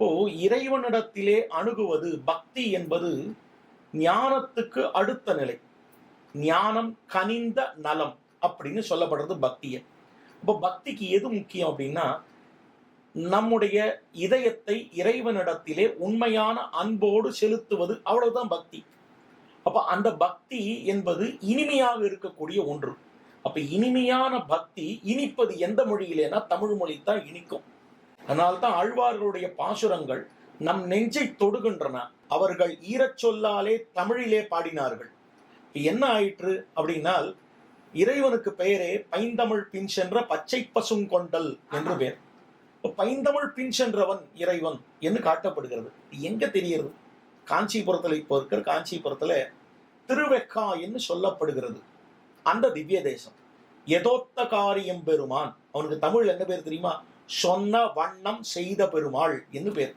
இப்போ இறைவனிடத்திலே அணுகுவது பக்தி என்பது ஞானத்துக்கு அடுத்த நிலை. ஞானம் கனிந்த நலம் அப்படின்னு சொல்லப்படுறது பக்தியை. இப்போ பக்திக்கு எது முக்கியம் அப்படின்னா நம்முடைய இதயத்தை இறைவனிடத்திலே உண்மையான அன்போடு செலுத்துவது அவ்வளவுதான் பக்தி. அப்ப அந்த பக்தி என்பது இனிமையாக இருக்கக்கூடிய ஒன்று. அப்ப இனிமையான பக்தி இனிப்பது எந்த மொழியிலேனா தமிழ் மொழி தான் இனிக்கும். அதனால்தான் ஆழ்வார்களுடைய பாசுரங்கள் நம் நெஞ்சை தொடுகின்றன. அவர்கள் ஈரச் சொல்லாலே தமிழிலே பாடினார்கள். என்ன ஆயிற்று அப்படின்னால் இறைவனுக்கு பெயரே பைந்தமிழ் பின் சென்ற பச்சை பசுங்கொண்டல் என்று பேர். இப்ப பைந்தமிழ் பின் சென்றவன் இறைவன் என்று காட்டப்படுகிறது. எங்க தெரிகிறது? காஞ்சிபுரத்துல இப்போ இருக்கிற காஞ்சிபுரத்துல திருவெக்கா என்று சொல்லப்படுகிறது. அந்த திவ்ய தேசம் எதோத்த காரியம் பெருமான் அவனுக்கு தமிழ் என்ன பேர் தெரியுமா? சொன்ன வண்ணம் செய்த பெருமாள் என்று பேர்.